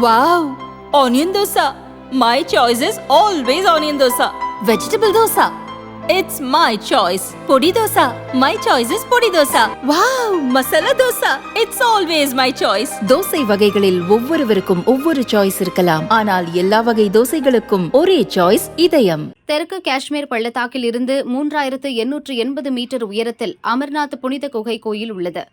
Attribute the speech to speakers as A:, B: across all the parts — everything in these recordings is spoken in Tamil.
A: Wow! Onion dosa. My choice is always onion dosa. Vegetable dosa. It's my choice. Podi dosa. My choice is podi dosa. Wow! Masala dosa. It's always my choice.
B: Dosa வகைகளில் ஒவ்வொருவருக்கும் ஒவ்வொரு சாய்ஸ் இருக்கலாம் ஆனால் எல்லா வகை தோசைகளுக்கும் ஒரே சாய்ஸ் இதயம்
C: தெற்கு காஷ்மீர் பள்ளத்தாக்கில் இருந்து மூன்றாயிரத்து எண்ணூற்று எண்பது மீட்டர் உயரத்தில் அமர்நாத் புனித குகை கோயில் உள்ளது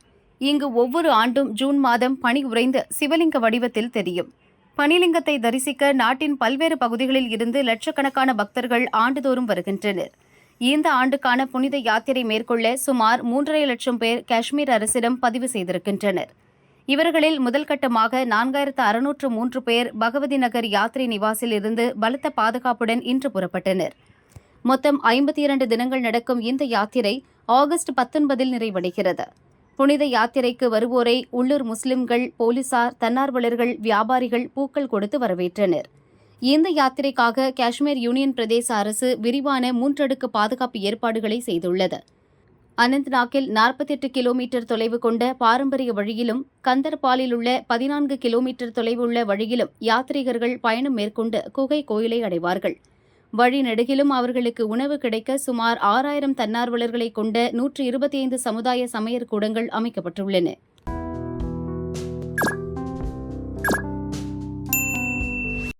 C: இங்கு ஒவ்வொரு ஆண்டும் ஜூன் மாதம் பனி உறைந்த சிவலிங்க வடிவத்தில் தெரியும். பனிலிங்கத்தை தரிசிக்க நாட்டின் பல்வேறு பகுதிகளில் இருந்து லட்சக்கணக்கான பக்தர்கள் ஆண்டுதோறும் வருகின்றனர். இந்த ஆண்டுக்கான புனித யாத்திரை மேற்கொள்ள சுமார் மூன்றரை லட்சம் பேர் காஷ்மீர் அரசிடம் பதிவு செய்திருக்கின்றனர். இவர்களில் முதல் கட்டமாக நான்காயிரத்து அறுநூற்று மூன்று பேர் பகவதி நகர் யாத்திரை நிவாசில் இருந்து பலத்த பாதுகாப்புடன் இன்று புறப்பட்டனர். மொத்தம் ஐம்பத்தி இரண்டு தினங்கள் நடக்கும் இந்த யாத்திரை ஆகஸ்ட் பத்தொன்பதில் நிறைவடைகிறது. புனித யாத்திரைக்கு வருவோரை உள்ளூர் முஸ்லிம்கள் போலீசார் தன்னார்வலர்கள் வியாபாரிகள் பூக்கள் கொடுத்து வரவேற்றனர். இந்த யாத்திரைக்காக காஷ்மீர் யூனியன் பிரதேச அரசு விரிவான மூன்றடுக்கு பாதுகாப்பு ஏற்பாடுகளை செய்துள்ளது. அனந்த்நாக்கில் நாற்பத்தெட்டு கிலோமீட்டர் தொலைவு கொண்ட பாரம்பரிய வழியிலும் கந்தர்பாலில் உள்ள பதினான்கு கிலோமீட்டர் தொலைவுள்ள வழியிலும் யாத்ரீகர்கள் பயணம் மேற்கொண்டு குகை கோயிலை அடைவார்கள். வழிநெடுகிலும் அவர்களுக்கு உணவு கிடைக்க சுமார் ஆறாயிரம் தன்னார்வலர்களை கொண்ட நூற்று இருபத்தி ஐந்து சமுதாய சமையற் கூடங்கள் அமைக்கப்பட்டுள்ளன.